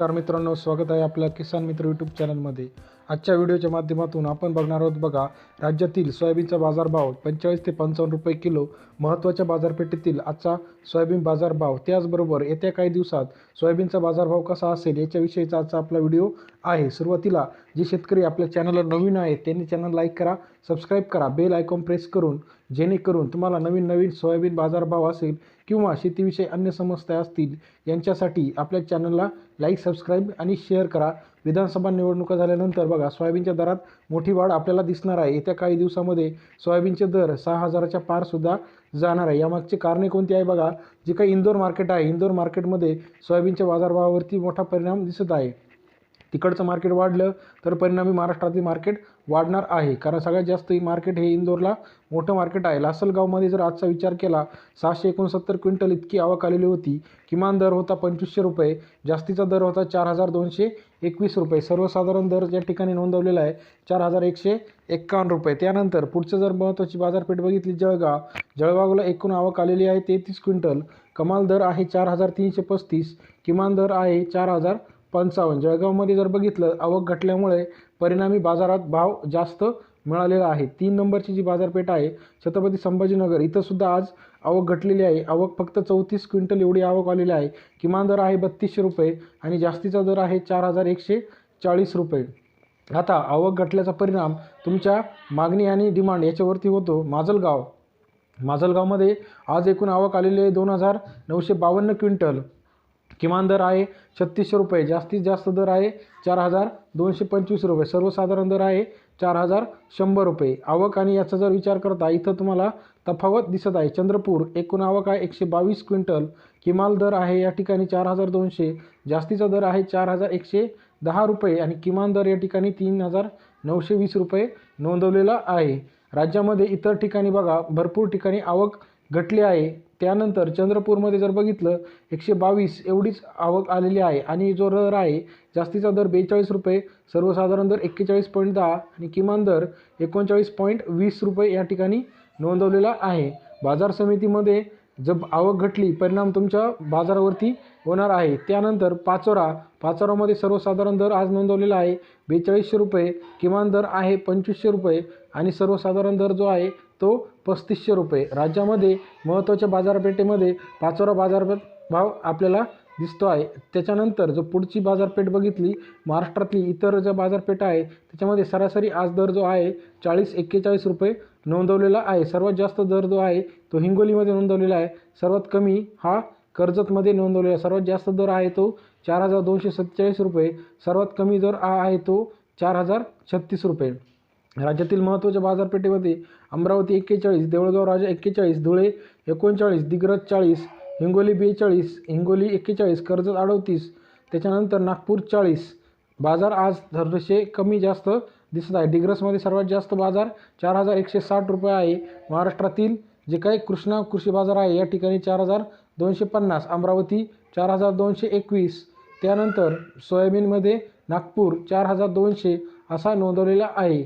नमस्कार मित्रांनो स्वागत आहे आपल्या किसान मित्र यूट्यूब चॅनलमध्ये आजच्या व्हिडिओच्या माध्यमातून आपण बघणार आहोत बघा राज्यातील सोयाबीनचा बाजारभाव पंचेचाळीस ते पंचावन्न रुपये किलो महत्त्वाच्या बाजारपेठेतील आजचा सोयाबीन बाजारभाव. त्याचबरोबर येत्या काही दिवसात सोयाबीनचा बाजारभाव कसा असेल याच्याविषयीचा आजचा आपला व्हिडिओ आहे. सुरुवातीला जे शेतकरी आपल्या चॅनलला नवीन आहेत त्यांनी चॅनल लाईक करा सबस्क्राईब करा बेल आयकॉन प्रेस करून जेणेकरून तुम्हाला नवीन नवीन सोयाबीन बाजारभाव असेल किंवा शेतीविषयी अन्य समस्या असतील यांच्यासाठी आपल्या चॅनलला लाईक सबस्क्राईब आणि शेअर करा. विधानसभा निवडणुका झाल्यानंतर बघा सोयाबीनच्या दरात मोठी वाढ आपल्याला दिसणार आहे. येत्या काही दिवसामध्ये सोयाबीनचे दर सहा हजाराच्या पारसुद्धा जाणार आहे. यामागची कारणे कोणती आहे बघा जे काही इंदोर मार्केट आहे. इंदोर मार्केटमध्ये सोयाबीनच्या बाजारभावावरती मोठा परिणाम दिसत आहे. तिकडचं मार्केट वाढलं तर परिणामी महाराष्ट्रातील मार्केट वाढणार आहे. कारण सगळ्यात जास्त ही मार्केट हे इंदोरला मोठं मार्केट आहे. लासलगावमध्ये जर आजचा विचार केला सहाशे एकोणसत्तर क्विंटल इतकी आवक आलेली होती. किमान दर होता पंचवीसशे रुपये जास्तीचा दर होता चार हजार दोनशे एकवीस रुपये. सर्वसाधारण दर या ठिकाणी नोंदवलेला आहे चार हजार एकशे एक्कावन्न रुपये. त्यानंतर पुढचं जर महत्त्वाची बाजारपेठ बघितली जळगाव. जळगावला एकूण आवक आलेली आहे तेहतीस क्विंटल. कमाल दर आहे चार हजार तीनशे पस्तीस. किमान दर आहे चार हजार पंचावन्न. जळगावमध्ये जर बघितलं आवक घटल्यामुळे परिणामी बाजारात भाव जास्त मिळालेला आहे. तीन नंबरची जी बाजारपेठ आहे छत्रपती संभाजीनगर इथंसुद्धा आज आवक घटलेली आहे. आवक फक्त चौतीस क्विंटल एवढी आवक आलेली आहे. किमान दर आहे बत्तीसशे रुपये आणि जास्तीचा दर आहे चार हजार एकशे चाळीस रुपये. आता आवक घटल्याचा परिणाम तुमच्या मागणी आणि डिमांड याच्यावरती होतो. माजलगाव. माजलगावमध्ये आज एकूण आवक आलेली आहे दोन हजार नऊशे बावन्न क्विंटल. किमान दर आहे छत्तीसशे रुपये. जास्तीत जास्त दर आहे चार हजार दोनशे पंचवीस रुपये. सर्वसाधारण दर आहे चार हजार शंभर रुपये. आवक आणि याचा जर विचार करता इथं तुम्हाला तफावत दिसत आहे. चंद्रपूर एकूण आवक आहे एकशे बावीस क्विंटल. किमान दर आहे या ठिकाणी चार हजार दोनशे. जास्तीचा दर आहे चार हजार एकशे दहा रुपये आणि किमान दर या ठिकाणी तीन हजार नऊशे वीस रुपये नोंदवलेला आहे. राज्यामध्ये इतर ठिकाणी बघा भरपूर ठिकाणी आवक घटली आहे. त्यानंतर चंद्रपूरमध्ये जर बघितलं एकशे बावीस एवढीच आवक आलेली आहे आणि जो दर आहे जास्तीचा दर बेचाळीस रुपये सर्वसाधारण दर एक्केचाळीस पॉईंट दहा आणि किमान दर एकोणचाळीस पॉईंट वीस रुपये या ठिकाणी नोंदवलेला आहे. बाजार समितीमध्ये जब आवक घटली परिणाम तुमच्या बाजारावरती होणार आहे. त्यानंतर पाचोरा पाचोरामध्ये सर्वसाधारण दर आज नोंदवलेला आहे बेचाळीसशे रुपये किमान दर आहे पंचवीसशे रुपये आणि सर्वसाधारण दर जो आहे तो पस्तीसशे रुपये. राज्यामध्ये महत्त्वाच्या बाजारपेठेमध्ये पाचोरा बाजारपेठ भाव आपल्याला दिसतो आहे. त्याच्यानंतर जो पुढची बाजारपेठ बघितली महाराष्ट्रातली इतर ज्या बाजारपेठा आहे त्याच्यामध्ये सरासरी आज दर जो आहे चाळीस एक्केचाळीस रुपये नोंदवलेला आहे. सर्वात जास्त दर जो आहे तो हिंगोलीमध्ये नोंदवलेला आहे. सर्वात कमी हा कर्जतमध्ये नोंदवलेला आहे. सर्वात जास्त दर आहे तो चार हजार दोनशे सत्तेचाळीस रुपये. सर्वात कमी दर हा आहे तो चार हजार छत्तीस रुपये. राज्यातील महत्त्वाच्या बाजारपेठेमध्ये अमरावती एक्केचाळीस देऊळगाव राजा एक्केचाळीस धुळे एकोणचाळीस दिग्रज चाळीस हिंगोली बेचाळीस हिंगोली एक्केचाळीस कर्जत अडतीस त्याच्यानंतर नागपूर चाळीस. बाजार आज थोडेसे कमी जास्त दिसत आहे. डिग्रसमध्ये सर्वात जास्त बाजार चार हजार एकशे साठ रुपये आहे. महाराष्ट्रातील जे काही कृष्णा कृषी बाजार आहे या ठिकाणी चार हजार दोनशे पन्नास अमरावती चार हजार दोनशे एकवीस त्यानंतर सोयाबीनमध्ये नागपूर चार हजार दोनशे असा नोंदवलेला आहे.